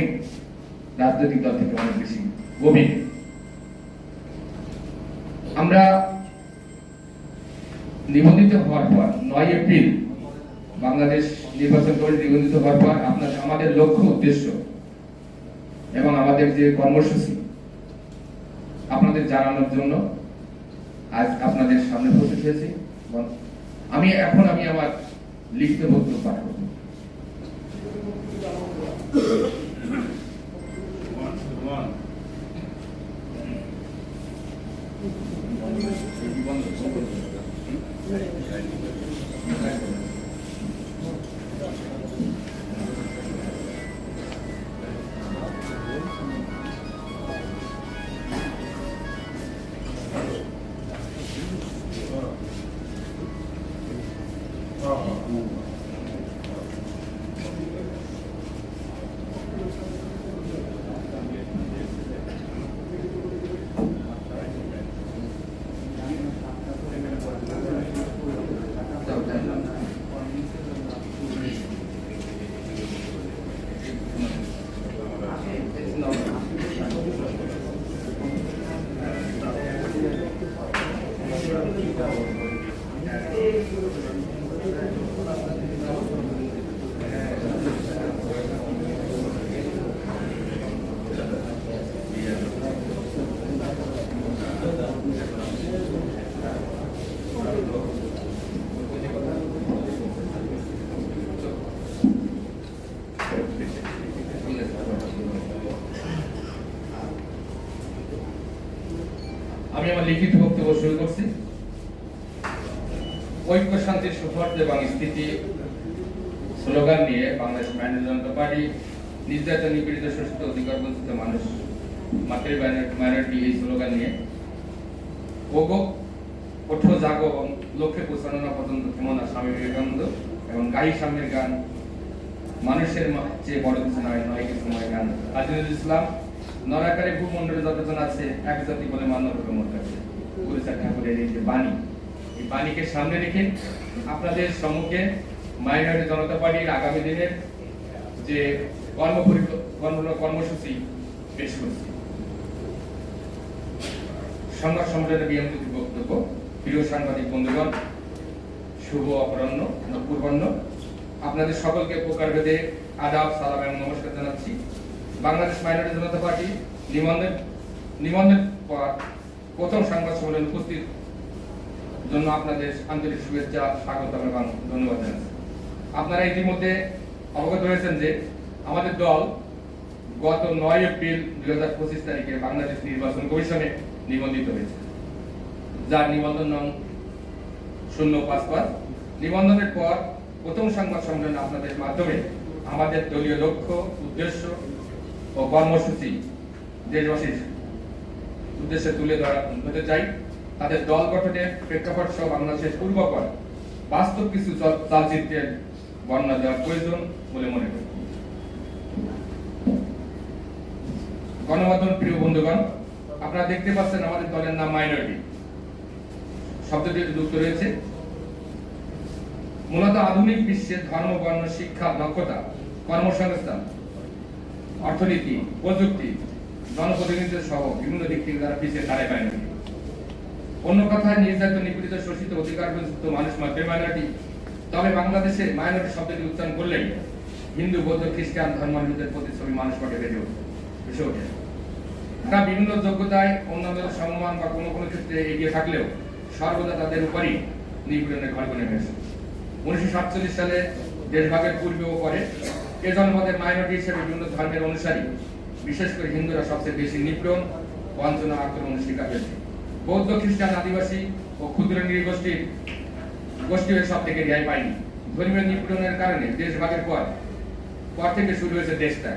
অনেক রাজনৈতিক দল থেকে অনেক বেশি গভীর। আমরা নিবন্ধিত হওয়ার পর, নয় এপ্রিল বাংলাদেশ নির্বাচন করে নিবন্ধিত হওয়ার পর আপনার, আমাদের লক্ষ্য, উদ্দেশ্য এবং আমাদের যে কর্মসূচি, আপনাদের জানানোর জন্য আজ আপনাদের সামনে উপস্থিত হয়েছি আমি এখন আমি আমার লিখিত বক্তব্য পাঠ করব। লিখিত বক্তব্য শুরু করছি। ঐক্য শান্তির সুফল এবং স্থিতি স্লোগান নিয়ে বাংলাদেশ ম্যানেজ জনতা পার্টি, নির্যাতন, নিপীড়িত, শোষিত, অধিকার বঞ্চিত মানুষ মাতৃ মাইনরিটি এই স্লোগান নিয়ে ওগো, ওঠো, জাগো এবং লক্ষ্যে পৌঁছানো পর্যন্ত থেমো স্বামী বিবেকানন্দ এবং গাই সামনের গান, মানুষের চেয়ে বড় কিছু নয় নয় কিছু নয় গান। কাজী নজরুল ইসলাম, নরাকারে ভূমণ্ডলে যতজন আছে, এক জাতি বলে মান্য হবে মোর কাছে গুরুচার ঠাকুরের এই যে বাণী, এই বাণীকে সামনে রেখে আপনাদের সম্মুখে মাইনরিটি জনতা পার্টির আগামী দিনের যে কর্ম কর্ম কর্মসূচি পেশ করছি। সংবাদ সম্মেলনে বিএমপি বক্তব্য, প্রিয় সাংবাদিক বন্ধুগণ, শুভ অপরাহ্ন পূর্বাহ্ন। আপনাদের সকলকে প্রকারভেদে আদাব, সালাম এবং নমস্কার জানাচ্ছি। বাংলাদেশ মাইনরিটি জনতা পার্টি নিবন্ধন নিবন্ধন প্রথম সংবাদ সম্মেলনে উপস্থিত জন্য আপনাদের আন্তরিক শুভেচ্ছা, স্বাগত এবং ধন্যবাদ জানাচ্ছি। আপনারা ইতিমধ্যে অবগত হয়েছেন যে আমাদের দল গত নয় এপ্রিল দুই হাজার পঁচিশ তারিখে বাংলাদেশ নির্বাচন কমিশনে নিবন্ধিত হয়েছে। যার নিবন্ধন নং শূন্য পাঁচ পাঁচ। নিবন্ধনের পর প্রথম সংবাদ সম্মেলন আপনাদের মাধ্যমে আমাদের দলীয় লক্ষ্য, উদ্দেশ্য ও কর্মসূচি দেশবাসীর উদ্দেশ্যে তুলে ধরা হতে চাই। তাদের দল গঠনের প্রেক্ষাপট সহ বাংলাদেশের পূর্বপর বাস্তব কিছু চল- চালচিত্রের বর্ণনা দেওয়ার প্রয়োজন বলে মনে করি। গণমাধ্যম প্রিয় বন্ধুগণ, আপনারা দেখতে পাচ্ছেন আমাদের দলের নাম মাইনরিটি শব্দটি যুক্ত রয়েছে। মূলত আধুনিক বিশ্বে ধর্ম, বর্ণ, শিক্ষা, দক্ষতা, কর্মসংস্থান, অর্থনীতি, প্রযুক্তি জনপ্রতিনিধিত্ব সহ বিভিন্ন দিক থেকে তারা পিছিয়ে দাঁড়ায় মাইনরিটি অন্য কথায়, নির্যাতিত, নিপীড়িত, শোষিত অধিকার বঞ্চিত মানুষ মাত্র মাইনরিটি, তবে বাংলাদেশে মাইনরিটি শব্দটি উচ্চারণ করলেই হিন্দু, বৌদ্ধ, খ্রিস্টান ধর্মাবলম্বীদের প্রতিচ্ছবি মানুষ মাঠে বেড়ে ভেসে ওঠে। তারা বিভিন্ন যোগ্যতায় অন্যদের সম্মান বা কোনো কোনো ক্ষেত্রে এগিয়ে থাকলেও সর্বদা তাদের উপরই নিপীড়নের ঘর নেমে এসেছে উনিশশো সাতচল্লিশ সালে দেশভাগের পূর্বে ও পরে এ জনপদের মাইনরিটি হিসেবে বিভিন্ন ধর্মের অনুসারী বিশেষ করে হিন্দুরা সবচেয়ে বেশি নিপীড়ন বঞ্চনা আক্রমণের শিকার হয়েছে। বৌদ্ধ, খ্রিস্টান, আদিবাসী ও ক্ষুদ্র নৃগোষ্ঠীর গোষ্ঠী হয়ে সব থেকে রেহাই পায়নি। ধর্মীয় নিপীড়নের কারণে দেশ ভাগের পর পর থেকে শুরু হয়েছে দেশটা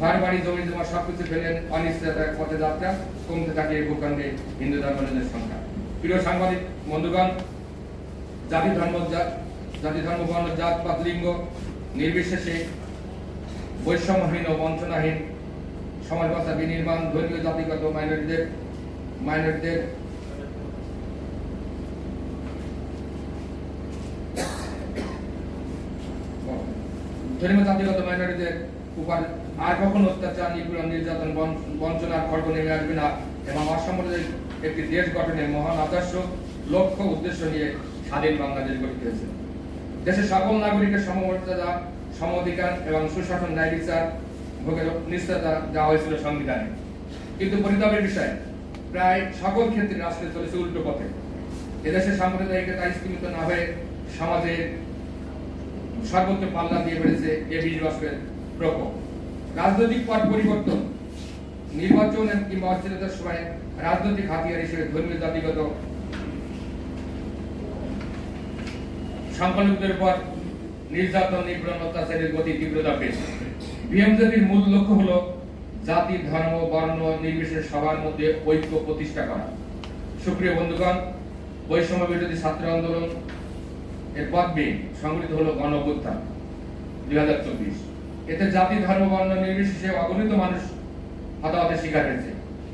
ঘর বাড়ি জমি জমা সবকিছু ফেলেন অনিশ্চয়তার পথে যাত্রা, কমতে থাকে এই ভূখণ্ডে হিন্দু ধর্মের সংখ্যা। প্রিয় সাংবাদিক, বন্ধুগণ, জাতি ধর্ম জাতি ধর্ম বর্ণ, জাত, পাত, লিঙ্গ নির্বিশেষে বৈষম্যহীন ও বঞ্চনাহীন সমাজ ব্যবস্থা বিনির্মাণ, ধর্মীয়, জাতিগত মাইনরিটিদের মাইনরিটিদের ধর্মীয়, জাতিগত মাইনরিটিদের উপর আর কখনো অত্যাচার, নিপীড়ন, নির্যাতন বঞ্চনার খড়গ নেমে আসবে না এবং অসাম্প্রদায়িক একটি দেশ গঠনের মহান আদর্শ, লক্ষ্য, উদ্দেশ্য নিয়ে স্বাধীন বাংলাদেশ গঠিত হয়েছে দেশের সকল নাগরিকের সমমর্যাদা, সমঅধিকার এবং সুশাসন ন্যায় বিচার নিশ্চয়তা দেওয়া হয়েছিল সংবিধানে। কিন্তু পরিতাপের বিষয়, প্রায় সকল ক্ষেত্রে রাষ্ট্রে চলেছে উল্টো পথে। এদেশে সাম্প্রদায়িকতা স্থিমিত না হয়ে সমাজে সর্বোচ্চ পাল্লা দিয়ে বেড়েছে এ বিশ প্রকোপ। রাজনৈতিক পট পরিবর্তন, নির্বাচন কিংবা অস্থিরতার সময় রাজনৈতিক হাতিয়ার হিসেবে ধর্মীয় জাতিগত সংখ্যালঘুদের উপর নির্যাতন, নিপীড়ন, অত্যাচারের গতি তীব্রতা পেয়েছে বিএমজেপির মূল লক্ষ্য হলো জাতি, ধর্ম, বর্ণ নির্বিশেষে সবার মধ্যে ঐক্য প্রতিষ্ঠা করা। সুপ্রিয় বন্ধুগণ, বৈষম্য বিরোধী ছাত্র আন্দোলন এর পথ বেয়ে সংগঠিত হলো গণ অভ্যুত্থান দুই হাজার চব্বিশ। এতে জাতি, ধর্ম, বর্ণ নির্বিশেষে অগণিত মানুষ হতাহতের শিকার হয়েছে।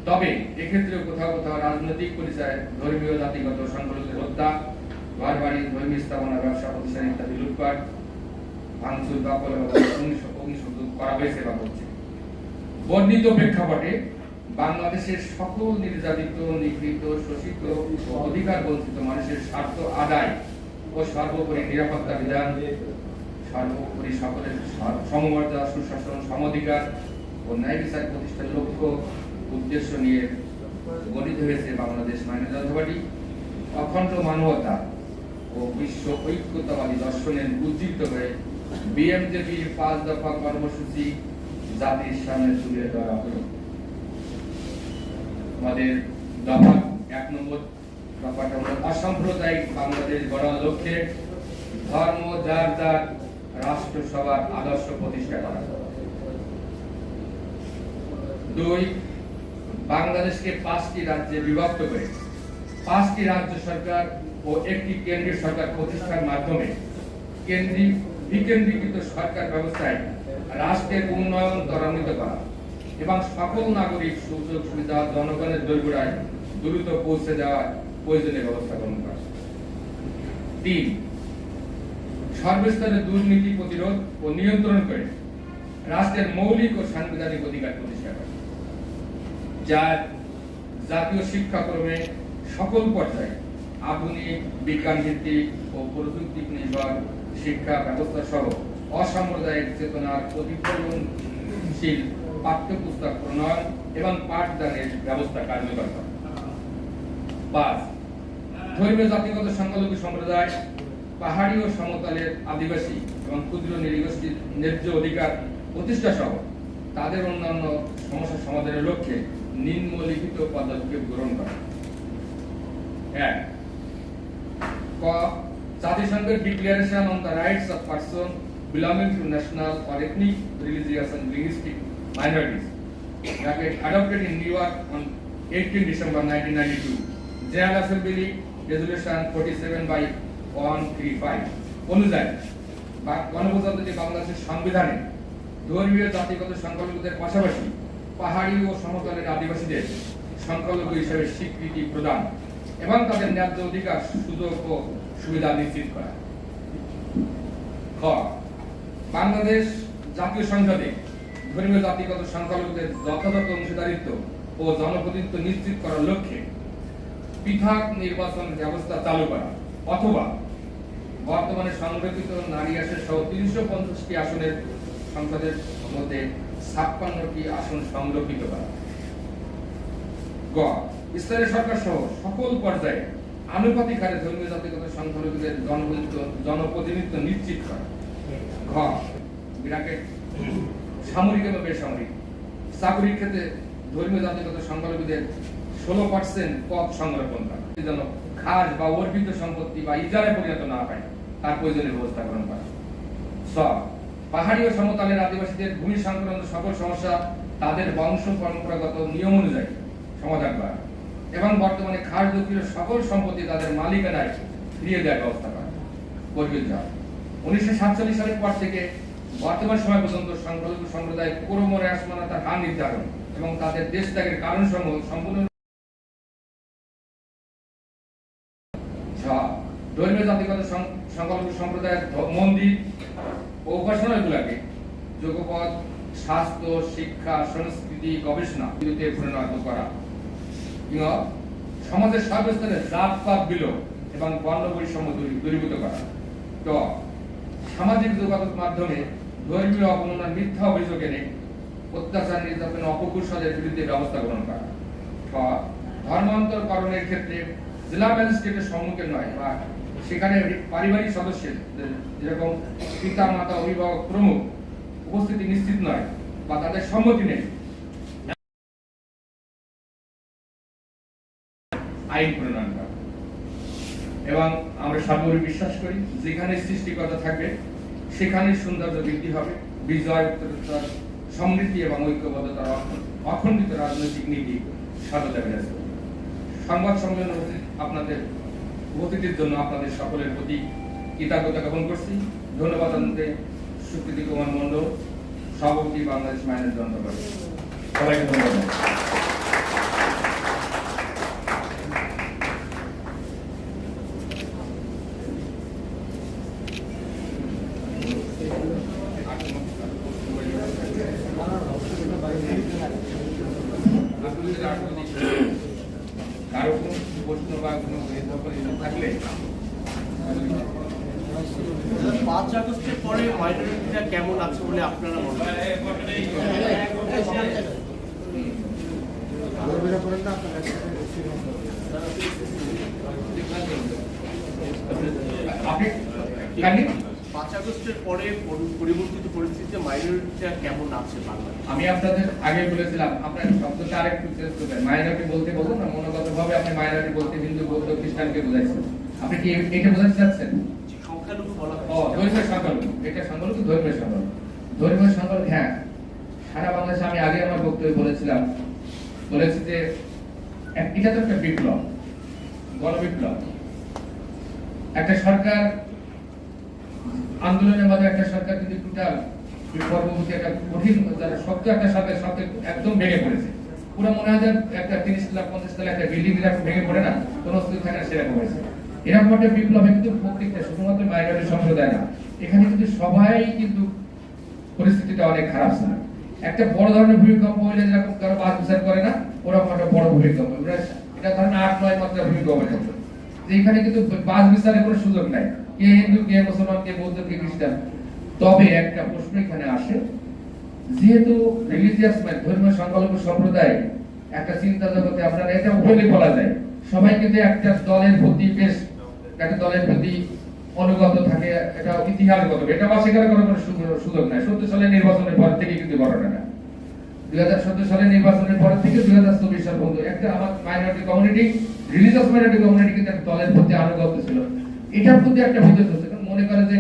তবে এক্ষেত্রেও কোথাও কোথাও রাজনৈতিক পরিচয় ধর্মীয় জাতিগত সংখ্যালঘুদের হত্যা ঘর বাড়ি ধর্মীয় স্থাপনা, ব্যবসা প্রতিষ্ঠান ইত্যাদি লুটপাট ভাঙচুর অগ্নিশ- অগ্নিসংযোগ করা হয়েছে বা হচ্ছে। বর্ণিত প্রেক্ষাপটে বাংলাদেশের সকল নির্যাতিত, নিগৃহীত, শোষিত অধিকার বঞ্চিত মানুষের স্বার্থ আদায় ও সর্বোপরি নিরাপত্তা বিধান, সর্বোপরি সকলের সমমর্যাদা, সুশাসন, সমধিকার ও ন্যায় বিচার প্রতিষ্ঠার লক্ষ্য উদ্দেশ্য নিয়ে গঠিত হয়েছে বাংলাদেশ মাইনরিটি পার্টি। অখণ্ড মানবতা ও বিশ্ব ঐক্যতাবাদী দর্শনের উজ্জীবিত হয়ে বিএমজেপির পাঁচ দফা কর্মসূচি জাতির সামনে তুলে ধরা হলো। আমাদের দফা এক নম্বর, দফাটা হলো অসাম্প্রদায়িক বাংলাদেশ গড়ার লক্ষ্যে ধর্ম যার যার রাষ্ট্রসভার আদর্শ প্রতিষ্ঠা করা। দুই, বাংলাদেশকে পাঁচটি রাজ্যে বিভক্ত করে। পাঁচটি রাজ্য সরকার ও একটি কেন্দ্রীয় সরকার প্রতিষ্ঠার মাধ্যমে কেন্দ্রিক বিকেন্দ্রীকৃত সরকার ব্যবস্থায় রাষ্ট্রের উন্নয়ন ত্বরান্বিত করা এবং সকল নাগরিক সুযোগ সুবিধা জনগণের দৈর্ঘ্যায় দ্রুত পৌঁছে দেওয়ার প্রয়োজনীয় ব্যবস্থা গ্রহণ করা। তিন সর্বস্তরে দুর্নীতি প্রতিরোধ ও নিয়ন্ত্রণ করে রাষ্ট্রের মৌলিক ও সাংবিধানিক অধিকার প্রতিষ্ঠা করা, যার জাতীয় শিক্ষাক্রমে সকল পর্যায়ে আধুনিক, বিজ্ঞান ভিত্তিক ও প্রযুক্তি নির্ভর শিক্ষা ব্যবস্থা সহ অসাম্প্রদায়িক চেতনার প্রতিফলনশীল পাঠ্যপুস্তক প্রণয়ন এবং পাঠদানের ব্যবস্থা কার্যকর করা। পাঁচ, ধর্মীয় জাতিগত সংখ্যালঘু সম্প্রদায়, পাহাড়ি ও সমতলের আদিবাসী এবং ক্ষুদ্র নৃগোষ্ঠীর ন্যায্য অধিকার প্রতিষ্ঠা সহ তাদের অন্যান্য সমস্যা সমাধানের লক্ষ্যে নিম্নলিখিত পদক্ষেপ গ্রহণ করা। এক জাতিসংঘের declaration on the rights of person belonging to national or ethnic, religious and linguistic minorities bracket adopted in New York on 18 December 1992. General Assembly Resolution 47 by 135 অনুযায়ী গণপ্রজাতন্ত্রী বাংলাদেশের সংবিধানে ধর্মীয় জাতিগত সংখ্যালঘুদের পাশাপাশি পাহাড়ি ও সমতলের আদিবাসীদের সংখ্যালঘু হিসেবে স্বীকৃতি প্রদান এবং তাদের ন্যায্য অধিকার, সুযোগ ও সুবিধা নিশ্চিত করা। খ, বাংলাদেশ জাতীয় সংসদে ধর্মীয় জাতিগত সংখ্যালঘুদের যথাযথ অংশীদারিত্ব ও জনপ্রতিনিধিত্ব নিশ্চিত করার লক্ষ্যে পৃথক নির্বাচন ব্যবস্থা চালু করা অথবা বর্তমানে সংরক্ষিত নারী আসন সহ তিনশো পঞ্চাশটি আসনের সংসদের মধ্যে ছাপ্পান্নটি আসন সংরক্ষিত করা। গ স্থানীয় সরকার সহ সকল পর্যায়ে আনুপাতিক হারে ধর্মীয় জাতিগত সংখ্যালঘুদের জনপ্রতিনিধিত্ব জনপ্রতিনিধিত্ব নিশ্চিত করা। ঘ ব্র্যাকেট সামরিক এবং বেসামরিক। চাকরির ক্ষেত্রে ধর্মীয় জাতিগত সংখ্যালঘুদের ষোলো পার্সেন্ট পদ সংরক্ষণ করা। যেন খাস বা অর্পিত সম্পত্তি বা ইজারায় পরিণত না হয়, তার প্রয়োজনীয় ব্যবস্থা গ্রহণ করা। স পাহাড়ি ও সমতলের আদিবাসীদের ভূমি সংক্রান্ত সকল সমস্যা তাদের বংশ পরম্পরাগত নিয়ম অনুযায়ী সমাধান করা। এবং বর্তমানে খাস দক্ষিণ সকল সম্পত্তি তাদের মালিকানায় ফিরিয়ে দেওয়ার ব্যবস্থা করা। করবে যা উনিশশো সাতচল্লিশ সালের পর থেকে বর্তমান সময় পর্যন্ত সংখ্যালঘু সম্প্রদায় ক্রমরে আসমানতার হার নির্ধারণ এবং তাদের দেশ ত্যাগের কারণ সমূহ সম্পূর্ণ ধর্মীয় জাতিগত সংখ্যালঘু সম্প্রদায়ের মন্দির ও উপাসনাগুলাকে যোগপথ, স্বাস্থ্য, শিক্ষা, সংস্কৃতি, গবেষণা বিরুদ্ধে পরিণত করা। সমাজের সর্বস্তরে জাত, পাত, বিলোপ এবং বর্ণ বৈষম্য দূরী- দূরীভূত করা। ট সামাজিক যোগাযোগ মাধ্যমে ধর্মীয় অবমাননার মিথ্যা অভিযোগ এনে অত্যাচার, নির্যাতন, অপকুশলের বিরুদ্ধে ব্যবস্থা গ্রহণ করা। ঠ ধর্মান্তরকরণের ক্ষেত্রে জেলা ম্যাজিস্ট্রেটের সম্মুখীন নয় বা সেখানে পারিবারিক সদস্যের, যেরকম পিতা, মাতা, অভিভাবক, প্রমুখ উপস্থিতি নিশ্চিত নয় বা তাদের সম্মতি নেই। আইন প্রণয়ন করা। এবং আমরা সর্বোপরি বিশ্বাস করি, যেখানে সৃষ্টিকতা থাকবে সেখানে সৌন্দর্য বৃদ্ধি হবে। বিজয়, উত্তরোত্তর, সমৃদ্ধি এবং ঐক্যবদ্ধতার অখণ্ডিত রাজনৈতিক নীতি সততা বিরাজ। সংবাদ সম্মেলন আপনাদের উপস্থিতির জন্য আপনাদের সকলের প্রতি কৃতজ্ঞতা জ্ঞাপন করছি। ধন্যবাদ জানাতে সুকৃতি কুমার মন্ডল সভাপতি বাংলাদেশ মাইনের যন্ত্র সবাইকে ধন্যবাদ আপনাদের আর যদি কারও কোনো প্রশ্ন বা কোনো থাকলে পাঁচ আগস্টের পরে মাইনরিটিটা কেমন আছে বলে আপনারা মনে করেন? পাঁচ আগস্টের পরে পরিবর্তিত পরিস্থিতিতে মাইনরিটিটা কেমন আছে বাংলাদেশে? আমি আপনাদের আগে বলেছিলাম আপনার শব্দটা আরেকটু চেঞ্জ করবেন। মাইনরিটি বলতে বলুন না মনোগত ভাবে আপনি মাইনরিটি বলতে হিন্দু বৌদ্ধ খ্রিস্টানকে বোঝাইছেন। আপনি কি এটা বোঝাতে চাচ্ছেন সংখ্যালঘু বলা ও হয় ধর্মীয় সংখ্যালঘু এটা সংখ্যালঘু ধর্মীয় সংখ্যালঘু ধর্মীয় সংখ্যালঘু হ্যাঁ। সারা বাংলাদেশে আমি আগে আমার বক্তব্যে বলেছিলাম, বলেছি যে এটা তো একটা বিপ্লব, গণবিপ্লব। একটা সরকার, আন্দোলনের মাঝে একটা সরকার যদি টোটাল পরবর্তী একটা কঠিন, যারা শক্ত একটা সরকার, শক্ত একদম ভেঙে পড়েছে। পুরো মনে হয় একটা তিরিশ লাখ, পঞ্চাশ লাখ একটা বিল্ডিং ভেঙে পড়ে না, কোনো অস্তিত্ব থাকে সেরকম হয়েছে। এরকম একটা বিপ্লবে কিন্তু প্রত্যেকটা শুধুমাত্র মাইনরিটি সম্প্রদায় না, এখানে কিন্তু সবাই কিন্তু পরিস্থিতিটা অনেক খারাপ ছিল একটা বড় ধরনের ভূমিকম্প হলে যেরকম কারও বাস বিচার করে না, ওরকম একটা বড় ভূমিকম্প। এটা- ধরেন আট, নয় মাত্রা ভূমিকম্প এখানে কিন্তু বাস বিচারের কোনো সুযোগ নাই। কে হিন্দু, কে মুসলমান, কে বৌদ্ধ, কে খ্রিস্টান। তবে একটা প্রশ্ন এখানে আসে, যেহেতু রিলিজিয়াস মানে ধর্মীয় সংখ্যালঘু সম্প্রদায় একটা চিন্তা জগতে আপনারা এটা ওপেনলি বলা যায়, সবাই কিন্তু একটা দলের প্রতি বেশ একটা দলের প্রতি অনুগত থাকে, এটা ইতিহাসগত। এটা কোনো সুযোগ- নাই। সত্তর সালের নির্বাচনের পর থেকে কিন্তু দুই হাজার সতেরো সালের নির্বাচনের পর থেকে দুই হাজার চব্বিশ সাল পর্যন্ত একটা আমার minority community religious minority community কিন্তু একটা দলের প্রতি ছিল। এটার প্রতি একটা হচ্ছে মনে করে যে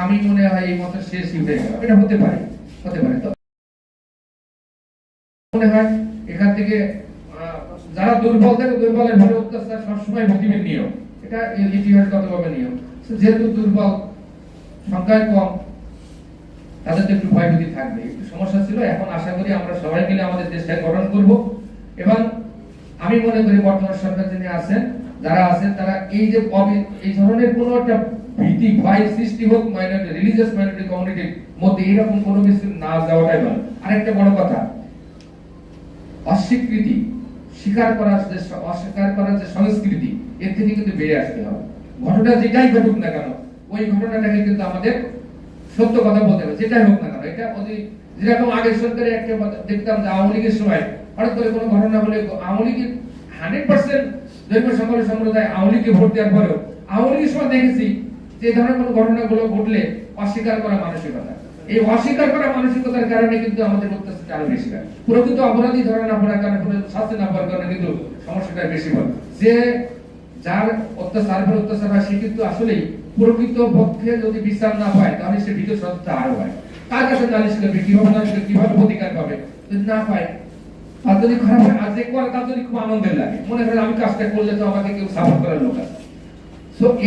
আমি মনে হয় এই মতের শেষ হয়ে গেল এটা হতে পারে হতে পারে। মনে হয় এখান থেকে যারা দুর্বল থাকে, দুর্বলের ভাবে অত্যাচার সবসময় ভক্তিমের নিয়ম। এটা ইতিহাসগতভাবে নিয়ম। যেহেতু দুর্বল, সংখ্যায় কম, তাদের তো একটু ভয়ভীতি থাকবে, একটু সমস্যা ছিল। এখন আশা করি আমরা সবাই মিলে আমাদের দেশটা গঠন করব। এবং আমি মনে করি বর্তমান সরকার যিনি আছেন, যারা আছেন, তারা এই যে অবি- এই ধরনের কোনো একটা ভীতি, ভয় সৃষ্টি হোক মাইনরিটি রিলিজিয়াস মাইনরিটি কমিউনিটির মধ্যে এরকম কোনো কিছু না যাওয়াটাই ভালো। আরেকটা বড় কথা, অস্বীকৃতি, স্বীকার করার যে অস্বীকার করার যে সংস্কৃতি এর থেকে কিন্তু বেরিয়ে আসতে হবে। ঘটনা যেটাই ঘটুক না কেন, ওই ঘটনাটাকে কিন্তু আমাদের সত্য কথা বলতে হবে, যেটাই হোক না কেন। এটা অতি যেরকম আগের সরকারে একটা দেখতাম যে আওয়ামী লীগের সময়, হঠাৎ করে কোনো ঘটনা হলে আওয়ামী লীগের হান্ড্রেড পার্সেন্ট ধর্মীয় সংখ্যালঘু সম্প্রদায় আওয়ামী লীগকে ভোট দেওয়ার পরেও, আওয়ামী লীগের সময় দেখেছি যে ধরনের কোনো ঘটনাগুলো ঘটলে অস্বীকার করা মানসিকতা। এই অস্বীকার করা মানসিকতার কারণে কিন্তু আমাদের অত্যাচারটা আরও বেশি হয় প্রকৃত অপরাধী ধরা না পড়ার কারণে শাস্তি না পাওয়ার কারণে কিন্তু সমস্যাটা বেশি হয় যে যার অত্যাচার পর অত্যাচার হয়, সে কিন্তু আসলেই প্রকৃত পক্ষে যদি বিচার না পায়, তাহলে সে ভিতর সত্তা আরও হয় তার কাছে নালিশ করবে কীভাবে নালিশ কীভাবে প্রতিকার পাবে? যদি না পায়, তার যদি খারাপ হয়, আর যে করে, তার যদি খুব আনন্দের লাগে। মনে করে, আমি কাজটা করলে তো আমাকে কেউ সাপোর্ট করার লোক আছে।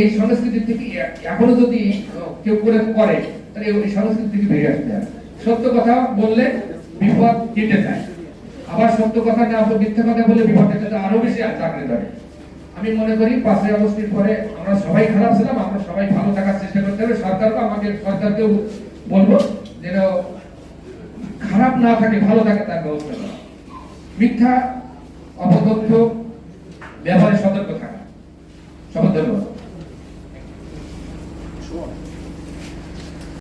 এই সংস্কৃতি থেকে এখনও যদি কেউ করে করে, তাহলে এই সংস্কৃতি থেকে বেরিয়ে আসতে সত্য কথা বললে বিপদ কেটে যায়। আবার সত্য কথা না মিথ্যা কথা বলে বিপদ কেটে আরও বেশি চাকরি ধরে আমি মনে করি পাঁচই অগস্টের পরে আমরা সবাই খারাপ ছিলাম, আমরা সবাই ভালো থাকার চেষ্টা করতে হবে। সরকারকে আমাকে, সরকারকেও বলব যেন খারাপ না থাকে, ভালো থাকে তার ব্যবস্থা করা। মিথ্যা অপতথ্য ব্যবহারে সতর্ক থাকা। ধন্যবাদ।